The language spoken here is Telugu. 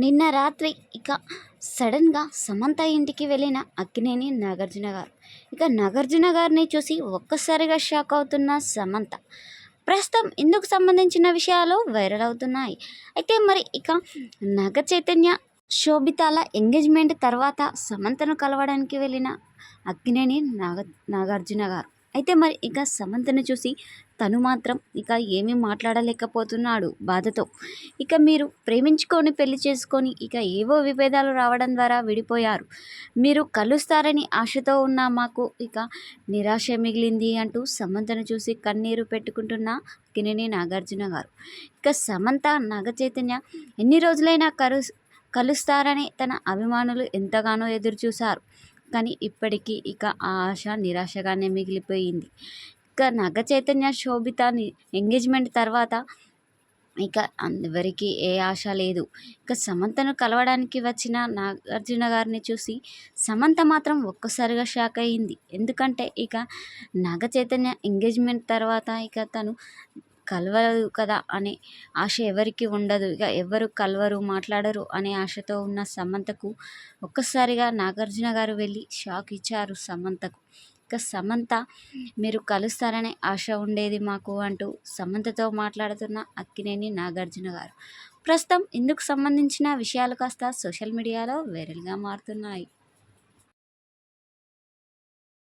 నిన్న రాత్రి ఇక సడన్గా సమంత ఇంటికి వెళ్ళిన అక్కినేని నాగార్జున గారు. ఇక నాగార్జున గారిని చూసి ఒక్కసారిగా షాక్ అవుతున్న సమంత ప్రస్తుతం ఇందుకు సంబంధించిన విషయాలు వైరల్ అవుతున్నాయి. అయితే మరి ఇక నాగ చైతన్య శోభితాల ఎంగేజ్మెంట్ తర్వాత సమంతను కలవడానికి వెళ్ళిన అక్కినేని నాగ నాగార్జున గారు అయితే మరి ఇక సమంతను చూసి తను మాత్రం ఇక ఏమీ మాట్లాడలేకపోతున్నాడు బాధతో. ఇక మీరు ప్రేమించుకొని పెళ్ళి చేసుకొని ఇక ఏవో విభేదాలు రావడం ద్వారా విడిపోయారు. మీరు కలుస్తారని ఆశతో ఉన్న మాకు ఇక నిరాశ మిగిలింది అంటూ సమంతను చూసి కన్నీరు పెట్టుకుంటున్న కినిని నాగార్జున గారు. ఇక సమంత నాగ చైతన్య ఎన్ని రోజులైనా కరు కలుస్తారని తన అభిమానులు ఎంతగానో ఎదురుచూశారు. కానీ ఇప్పటికీ ఇక ఆ ఆశ నిరాశగానే మిగిలిపోయింది. ఇక నగ చైతన్య శోభిత ఎంగేజ్మెంట్ తర్వాత ఇక అందరికీ ఏ ఆశ లేదు. ఇక సమంతను కలవడానికి వచ్చిన నాగార్జున గారిని చూసి సమంత మాత్రం ఒక్కసారిగా షాక్ అయ్యింది ఎందుకంటే ఇక నాగ చైతన్య ఎంగేజ్మెంట్ తర్వాత ఇక తను కలవదు కదా అనే ఆశ ఎవరికి ఉండదు. ఇక ఎవరు కలవరు మాట్లాడరు అనే ఆశతో ఉన్న సమంతకు ఒక్కసారిగా నాగార్జున గారు వెళ్ళి షాక్ ఇచ్చారు సమంతకు. ఇక సమంత మీరు కలుస్తారనే ఆశ ఉండేది మాకు అంటూ సమంతతో మాట్లాడుతున్న అక్కినేని నాగార్జున గారు. ప్రస్తుతం ఇందుకు సంబంధించిన విషయాలు కాస్త సోషల్ మీడియాలో వైరల్గా మారుతున్నాయి.